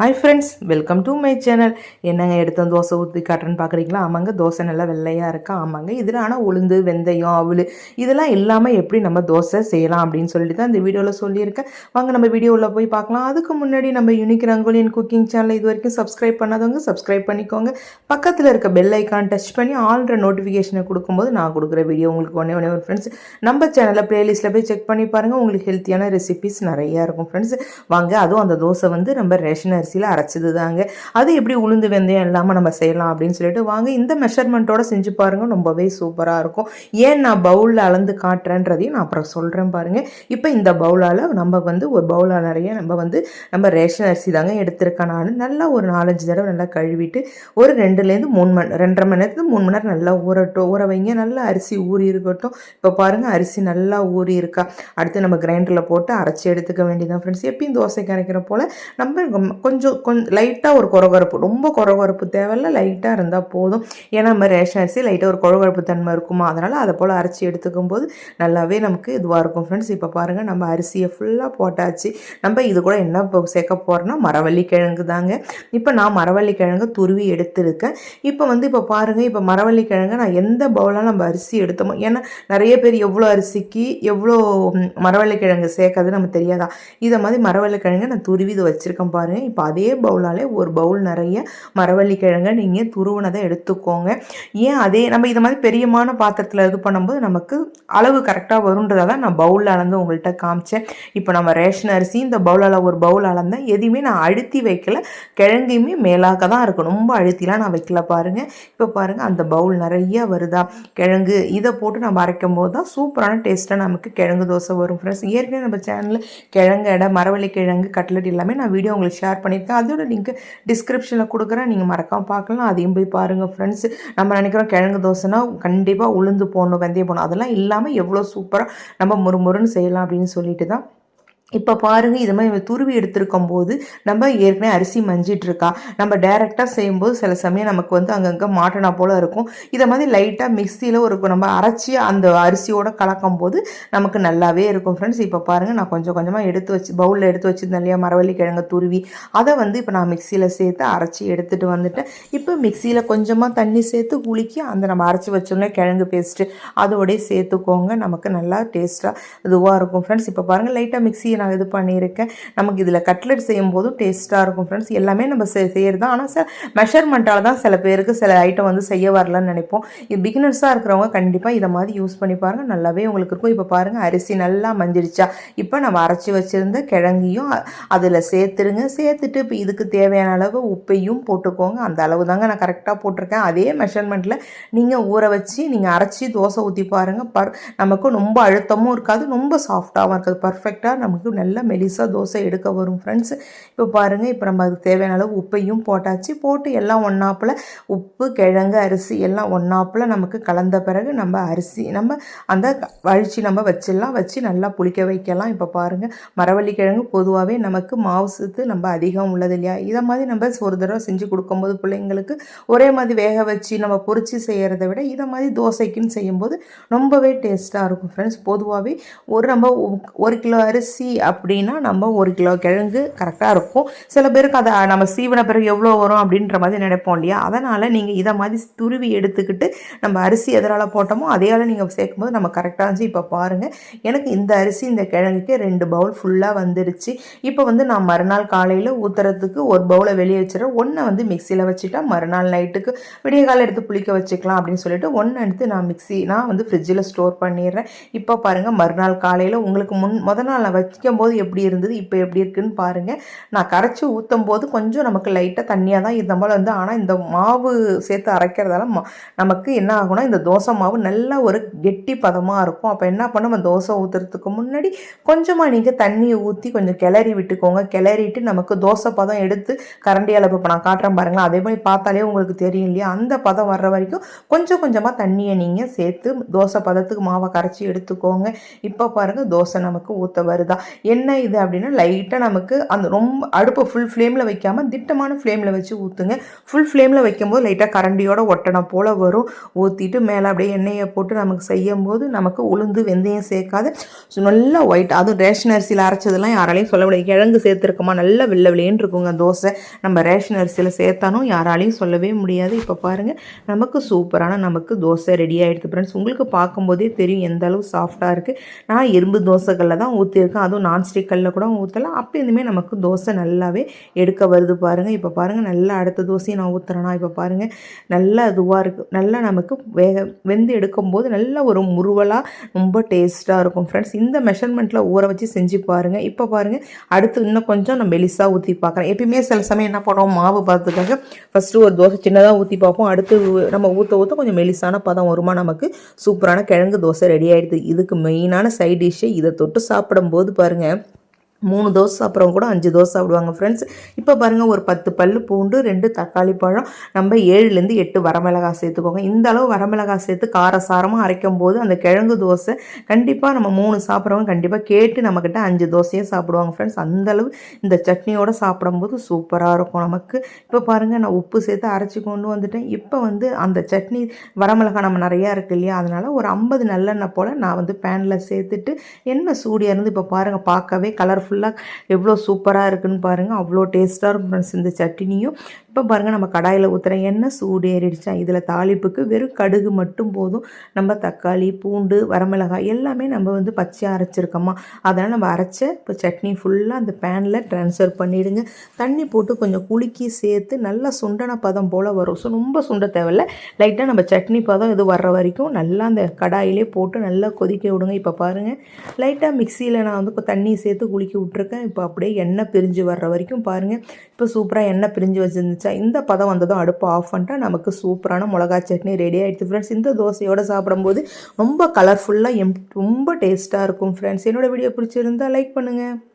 Hi friends welcome to my channel என்னங்க எடுத்த தோசை ஊற்றி காட்டுறேன்னு பார்க்குறீங்களா ஆமாங்க தோசை நல்லா வெள்ளையாக இருக்கா? ஆமாங்க இதில் ஆனால் உளுந்து வெந்தயம் அவல் இதெல்லாம் இல்லாமல் எப்படி நம்ம தோசை செய்யலாம் அப்படின்னு சொல்லிட்டு தான் இந்த வீடியோவில் சொல்லியிருக்கேன். வாங்க நம்ம வீடியோவில் போய் பார்க்கலாம். அதுக்கு முன்னாடி நம்ம யூனிக் ரங்கோலியன் குக்கிங் சேனல் இது வரைக்கும் சப்ஸ்கிரைப் பண்ணாதவங்க சப்ஸ்கிரைப் பண்ணிக்கோங்க. பக்கத்தில் இருக்க பெல் ஐக்கான் டச் பண்ணி ஆல்ற நோட்டிஃபிகேஷனை கொடுக்கும்போது நான் கொடுக்குற வீடியோ உங்களுக்கு ஒன்றே ஒன்றே ஒரு ஃப்ரெண்ட்ஸ் நம்ம சேனலில் ப்ளேலிஸ்ட்டில் போய் செக் பண்ணி பாருங்கள் உங்களுக்கு ஹெல்த்தியான ரெசிபிஸ் நிறையா இருக்கும். ஃப்ரெண்ட்ஸ் வாங்க அதுவும் அந்த தோசை வந்து நம்ம ரேஷன் அரிசியில் அரைச்சது தாங்க அது எப்படி உளுந்து வெந்தயம் இல்லாமல் நம்ம செய்யலாம் அப்படின்னு சொல்லிட்டு வாங்க இந்த மெஷர்மெண்ட்டோட செஞ்சு பாருங்க ரொம்பவே சூப்பராக இருக்கும். ஏன் நான் பவுலில் அளந்து காட்டுறேன்றதையும் நான் அப்புறம் சொல்கிறேன் பாருங்கள் இப்போ இந்த பவுலால் நம்ம வந்து ஒரு பவுலால் நிறைய நம்ம வந்து நம்ம ரேஷன் அரிசி தாங்க எடுத்திருக்கேன் நான். நல்லா ஒரு நாலஞ்சு தடவை நல்லா கழுவிட்டு ஒரு ரெண்டுலேருந்து மூணு மணி ரெண்டரை மணி நேரத்துக்கு மூணு மணி நேரம் நல்லா ஊறட்டும் ஊற வைங்க. நல்லா அரிசி ஊறி இருக்கட்டும். இப்போ பாருங்கள் அரிசி நல்லா ஊறி இருக்கா? அடுத்து நம்ம கிரைண்டரில் போட்டு அரைச்சி எடுத்துக்க வேண்டியதான் ஃப்ரெண்ட்ஸ் எப்பயும் தோசைக்கு அரைக்கிற போல் நம்ம கொஞ்சம் கொஞ்சம் லைட்டாக ஒரு குறகுறப்பு. ரொம்ப குறகுறப்பு தேவையில்ல லைட்டாக இருந்தால் போதும். ஏன்னா நம்ம ரேஷன் அரிசி லைட்டாக ஒரு குறகுறப்பு தன்மை இருக்குமா? அதனால் அதை போல் அரைச்சி எடுத்துக்கும் போது நல்லாவே நமக்கு இதுவாக இருக்கும். ஃப்ரெண்ட்ஸ் இப்போ பாருங்கள் நம்ம அரிசியை ஃபுல்லாக போட்டாச்சு. நம்ம இது கூட என்ன இப்போ சேர்க்க போகிறோன்னா மரவள்ளி கிழங்கு தாங்க. இப்போ நான் மரவள்ளி கிழங்கு துருவி எடுத்திருக்கேன். இப்போ வந்து இப்போ பாருங்கள் இப்போ மரவள்ளி கிழங்கு நான் எந்த பவுலாக நம்ம அரிசி எடுத்தோமோ ஏன்னா நிறைய பேர் எவ்வளோ அரிசிக்கு எவ்வளோ மரவள்ளி கிழங்கு சேர்க்கறது நமக்கு தெரியாதா? இதை மாதிரி மரவள்ளி கிழங்கு நான் துருவி இதை வச்சுருக்கேன் பாருங்கள் இப்போ அதே பவுலாலே ஒரு பவுல் நிறைய மரவள்ளி கிழங்கை நீங்கள் துருவினதை எடுத்துக்கோங்க. ஏன் அதே நம்ம இதை மாதிரி பெரியமான பாத்திரத்தில் இது பண்ணும்போது நமக்கு அளவு கரெக்டாக வருன்றதை தான் நான் பவுலில் அளந்து உங்கள்கிட்ட காமிச்சேன். இப்போ நம்ம ரேஷன் அரிசி இந்த பவுலால் ஒரு பவுல் அளந்தேன் எதையுமே நான் அழுத்தி வைக்கல. கிழங்கையுமே மேலாக தான் இருக்கும். ரொம்ப அழுத்திலாம் நான் வைக்கல பாருங்கள் இப்போ பாருங்கள் அந்த பவுல் நிறைய வருதா? கிழங்கு இதை போட்டு நம்ம அரைக்கும் போது தான் சூப்பரான டேஸ்ட்டாக நமக்கு கிழங்கு தோசை வரும். ஃப்ரெண்ட்ஸ் ஏற்கனவே நம்ம சேனலில் கிழங்கு எடை மரவள்ளி கிழங்கு கட்லட் எல்லாமே நான் வீடியோ உங்களுக்கு ஷேர் பண்ணி பண்ணியிருக்கேன். அதோட லிங்க் டிஸ்கிரிப்ஷனில் கொடுக்குறேன். நீங்கள் மறக்காமல் பார்க்கலாம். அதையும் போய் பாருங்கள் ஃப்ரெண்ட்ஸ் நம்ம நினைக்கிறோம் கிழங்கு தோசைனா கண்டிப்பாக உளுந்து போடணும் வெந்தயம் போடணும். அதெல்லாம் இல்லாமல் எவ்வளோ சூப்பராக நம்ம முறுமுறுன்னு செய்யலாம் அப்படின்னு சொல்லிட்டு தான் இப்போ பாருங்கள் இது மாதிரி துருவி எடுத்திருக்கும் போது நம்ம ஏற்கனவே அரிசி மஞ்சிட்ருக்கா நம்ம டைரெக்டாக செய்யும்போது சில சமயம் நமக்கு வந்து அங்கங்கே மாட்டினா போல் இருக்கும். இதை மாதிரி லைட்டாக மிக்சியில் ஒரு நம்ம அரைச்சி அந்த அரிசியோடு கலக்கும் போது நமக்கு நல்லாவே இருக்கும் ஃப்ரெண்ட்ஸ் இப்போ பாருங்கள் நான் கொஞ்சம் கொஞ்சமாக எடுத்து வச்சு பவுலில் எடுத்து வச்சிருந்தேன் இல்லையா மரவள்ளி கிழங்கு துருவி. அதை வந்து இப்போ நான் மிக்சியில் சேர்த்து அரைச்சி எடுத்துகிட்டு வந்துட்டேன். இப்போ மிக்சியில் கொஞ்சமாக தண்ணி சேர்த்து குலுக்கி அந்த நம்ம அரைச்சி வச்சோம்னா கிழங்கு பேஸ்ட்டு அதோடய சேர்த்துக்கோங்க. நமக்கு நல்லா டேஸ்ட்டாக இதுவாக இருக்கும் ஃப்ரெண்ட்ஸ் இப்போ பாருங்கள் லைட்டாக மிக்சியை நான் இது பண்ணியிருக்கேன். நமக்கு இதில் கட்லெட் செய்யும் போதும் டேஸ்ட்டாக இருக்கும் ஃப்ரெண்ட்ஸ் எல்லாமே நம்ம செ செய்கிறது தான் ஆனால் சில மெஷர்மெண்ட்டால் தான் சில பேருக்கு சில ஐட்டம் வந்து செய்ய வரலன்னு நினைப்போம். இது பிகினர்ஸாக இருக்கிறவங்க கண்டிப்பாக இதை மாதிரி யூஸ் பண்ணி பாருங்கள் நல்லாவே உங்களுக்கு இருக்கும். இப்போ பாருங்கள் அரிசி நல்லா மஞ்சிடுச்சா இப்போ நம்ம அரைச்சி வச்சுருந்த கிழங்கையும் அதில் சேர்த்துருங்க. சேர்த்துட்டு இப்போ இதுக்கு தேவையான அளவு உப்பையும் போட்டுக்கோங்க. அந்த அளவு தாங்க நான் கரெக்டாக போட்டிருக்கேன். அதே மெஷர்மெண்ட்டில் நீங்கள் ஊற வச்சு நீங்கள் அரைச்சி தோசை ஊற்றி பாருங்கள் பர் நமக்கு ரொம்ப அழுத்தமும் இருக்காது. ரொம்ப சாஃப்டாகவும் இருக்காது. பர்ஃபெக்டாக நமக்கு நல்ல மெலிசாக தோசை எடுக்க வரும் ஃப்ரெண்ட்ஸ் இப்போ பாருங்கள் இப்போ நம்ம அதுக்கு தேவையான அளவு உப்பையும் போட்டாச்சு. போட்டு எல்லாம் ஒன்றாப்பில் உப்பு கிழங்கு அரிசி எல்லாம் ஒன்றாப்பில் நமக்கு கலந்த பிறகு நம்ம அரிசி நம்ம அந்த வழிச்சு நம்ம வச்சிடலாம். வச்சு நல்லா புளிக்க வைக்கலாம். இப்போ பாருங்கள் மரவள்ளி கிழங்கு பொதுவாகவே நமக்கு மாவுசத்து நம்ம அதிகம் உள்ளது இல்லையா? இதை மாதிரி நம்ம ஒரு தடவை செஞ்சு கொடுக்கும்போது பிள்ளைங்களுக்கு ஒரே மாதிரி வேக வச்சு நம்ம பொறிச்சு செய்கிறத விட இதை மாதிரி தோசைக்குன்னு செய்யும்போது ரொம்பவே டேஸ்ட்டாக இருக்கும் ஃப்ரெண்ட்ஸ் பொதுவாகவே ஒரு நம்ம ஒரு கிலோ அரிசி அப்படின்னா நம்ம ஒரு கிலோ கிழங்கு கரெக்டாக இருக்கும். சில பேருக்கு அதை நம்ம சீவன பிறகு எவ்வளோ வரும் அப்படின்ற மாதிரி நினைப்போம் இல்லையா? அதனால் நீங்கள் இதை மாதிரி துருவி எடுத்துக்கிட்டு நம்ம அரிசி எதனால் போட்டோமோ அதையால் நீங்கள் சேர்க்கும்போது நம்ம கரெக்டாக இருந்துச்சு. இப்போ பாருங்கள் எனக்கு இந்த அரிசி இந்த கிழங்குக்கு ரெண்டு பவுல் ஃபுல்லாக வந்துருச்சு. இப்போ வந்து நான் மறுநாள் காலையில் ஊற்றுறதுக்கு ஒரு பவுலை வெளியே வச்சிடறேன். ஒன்றை வந்து மிக்சியில் வச்சுட்டா மறுநாள் நைட்டுக்கு விடிய காலை எடுத்து புளிக்க வச்சுக்கலாம் அப்படின்னு சொல்லிட்டு ஒன்று எடுத்து நான் மிக்ஸி நான் வந்து ஃப்ரிட்ஜில் ஸ்டோர் பண்ணிடுறேன். இப்போ பாருங்கள் மறுநாள் காலையில் உங்களுக்கு முன் முத நாள் வச்சு வைக்கும் போது எப்படி இருந்தது இப்போ எப்படி இருக்குன்னு பாருங்கள் நான் கரைச்சி ஊற்றும் போது கொஞ்சம் நமக்கு லைட்டாக தண்ணியாக தான் இருந்த போல் வந்து ஆனால் இந்த மாவு சேர்த்து அரைக்கிறதால நமக்கு என்ன ஆகும்னா இந்த தோசை மாவு நல்ல ஒரு கெட்டி பதமாக இருக்கும். அப்போ என்ன பண்ண நம்ம தோசை ஊற்றுறதுக்கு முன்னாடி கொஞ்சமாக நீங்கள் தண்ணியை ஊற்றி கொஞ்சம் கிளறி விட்டுக்கோங்க. கிளறிட்டு நமக்கு தோசை பதம் எடுத்து கரண்டி அளவு இப்போ நான் காட்டுறேன் பாருங்களேன். அதே மாதிரி பார்த்தாலே உங்களுக்கு தெரியும் இல்லையா? அந்த பதம் வர்ற வரைக்கும் கொஞ்சம் கொஞ்சமாக தண்ணியை நீங்கள் சேர்த்து தோசை பதத்துக்கு மாவை கரைச்சி எடுத்துக்கோங்க. இப்போ பாருங்கள் தோசை நமக்கு ஊற்ற வருதா? என்ன இது அப்படின்னா லைட்டாக நமக்கு அந்த ரொம்ப அடுப்பை ஃபுல் ஃப்ளேமில் வைக்காமல் திட்டமான ஃப்ளேமில் வச்சு ஊற்றுங்க ஃபுல் ஃப்ளேமில் வைக்கும்போது லைட்டாக கரண்டியோட ஒட்டனை போல் வரும். ஊற்றிட்டு மேலே அப்படியே எண்ணெயை போட்டு நமக்கு செய்யும் போது நமக்கு உளுந்து வெந்தயம் சேர்க்காது. ஸோ நல்லா ஒயிட் அதுவும் ரேஷன் அரிசியில் அரைச்சதெல்லாம் யாராலையும் சொல்ல முடியாது. கிழங்கு சேர்த்துருக்கோமா நல்லா வெள்ளை வெளியேன்னு இருக்குங்க தோசை. நம்ம ரேஷன் அரிசியில் சேர்த்தாலும் யாராலையும் சொல்லவே முடியாது. இப்போ பாருங்கள் நமக்கு சூப்பரான நமக்கு தோசை ரெடி ஆகிடுது ஃப்ரெண்ட்ஸ் உங்களுக்கு பார்க்கும்போதே தெரியும் எந்த அளவு சாஃப்டாக இருக்குது நான் இரும்பு தோசைகளில் தான் ஊற்றிருக்கேன் அதுவும் நான்ஸ்டிக் கல்லில் கூட ஊற்றலாம் அப்படி இருந்துமே நமக்கு தோசை நல்லாவே எடுக்க வருது பாருங்கள் இப்போ பாருங்கள் நல்லா அடுத்த தோசையை நான் ஊற்றுறேன்னா இப்போ பாருங்கள் நல்லா இதுவாக இருக்குது நல்லா நமக்கு வேக வெந்து எடுக்கும்போது நல்ல ஒரு முருவலாக ரொம்ப டேஸ்ட்டாக இருக்கும் ஃப்ரெண்ட்ஸ் இந்த மெஷர்மெண்ட்டில் ஊற வச்சு செஞ்சு பாருங்கள் இப்போ பாருங்கள் அடுத்து இன்னும் கொஞ்சம் நான் மெலிசாக ஊற்றி பார்க்குறேன் எப்பயுமே சில சமயம் என்ன பண்ணுவோம் மாவு பார்த்துக்காக ஃபஸ்ட்டு ஒரு தோசை சின்னதாக ஊற்றி பார்ப்போம். அடுத்து நம்ம ஊற்ற ஊற்ற கொஞ்சம் மெலிசான பதம் வருமா? நமக்கு சூப்பரான கிழங்கு தோசை ரெடி ஆகிடுது இதுக்கு மெயினான சைட் டிஷ்ஷு இதை தொட்டு சாப்பிடும்போது பாருங்கள் பாருங்கள் மூணு தோசை சாப்பிட்றவங்க கூட அஞ்சு தோசை சாப்பிடுவாங்க ஃப்ரெண்ட்ஸ் இப்போ பாருங்கள் ஒரு பத்து பல் பூண்டு ரெண்டு தக்காளி பழம் நம்ம ஏழுலேருந்து எட்டு வரமிளகாய் சேர்த்துக்கோங்க. இந்த அளவு வரமிளகாய் சேர்த்து காரசாரமாக அரைக்கும் போது அந்த கிழங்கு தோசை கண்டிப்பாக நம்ம மூணு சாப்பிட்றவங்க கண்டிப்பாக கேட்டு நம்மக்கிட்ட அஞ்சு தோசையே சாப்பிடுவாங்க ஃப்ரெண்ட்ஸ் அந்தளவு இந்த சட்னியோடு சாப்பிடும்போது சூப்பராக இருக்கும் நமக்கு. இப்போ பாருங்கள் நான் உப்பு சேர்த்து அரைச்சி கொண்டு வந்துட்டேன். இப்போ வந்து அந்த சட்னி வரமிளகாய் நம்ம நிறையா இருக்குது இல்லையா? அதனால் ஒரு ஐம்பது நல்லெண்ணெய் போல் நான் வந்து பேனில் சேர்த்துட்டு எண்ணெய் சூடியாக இருந்து இப்போ பாருங்கள் பார்க்கவே கலர்ஃபுல்லாக எவ்வளோ சூப்பராக இருக்குன்னு பாருங்கள் அவ்வளோ டேஸ்ட்டாக இருக்கும் ஃப்ரெண்ட்ஸ் இந்த சட்னியும் இப்போ பாருங்கள் நம்ம கடாயில் ஊற்றுற எண்ணெய் சூடு ஏறிடுச்சா. இதில் தாளிப்புக்கு வெறும் கடுகு மட்டும் போதும். நம்ம தக்காளி பூண்டு வரமிளகாய் எல்லாமே நம்ம வந்து பச்சையாக அரைச்சிருக்கோமா. அதனால் நம்ம அரைச்ச இப்போ சட்னி ஃபுல்லாக அந்த பேனில் ட்ரான்ஸ்ஃபர் பண்ணிவிடுங்க தண்ணி போட்டு கொஞ்சம் குலுக்கி சேர்த்து நல்லா சுண்டன பதம் போல் வரும். ஸோ ரொம்ப சுண்ட தேவையில்ல. லைட்டாக நம்ம சட்னி பதம் இது வர்ற வரைக்கும் நல்லா அந்த கடாயிலே போட்டு நல்லா கொதிக்க விடுங்க. இப்போ பாருங்கள் லைட்டாக மிக்சியில் நான் வந்து தண்ணி சேர்த்து குளிக்க விட்ருக்கேன் இப்போ அப்படியே எண்ணெய் பிரிஞ்சு வர்ற வரைக்கும் பாருங்கள் இப்போ சூப்பராக எண்ணெய் பிரிஞ்சு வச்சுருந்துச்சா? இந்த பதம் வந்ததும் அடுப்பு ஆஃப் பண்ணிட்டா நமக்கு சூப்பரான மிளகா சட்னி ரெடி ஆகிடுது ஃப்ரெண்ட்ஸ் இந்த தோசையோடு சாப்பிடும்போது ரொம்ப கலர்ஃபுல்லாக எம் ரொம்ப டேஸ்ட்டாக இருக்கும் ஃப்ரெண்ட்ஸ் என்னோடய வீடியோ பிடிச்சிருந்தா லைக் பண்ணுங்கள்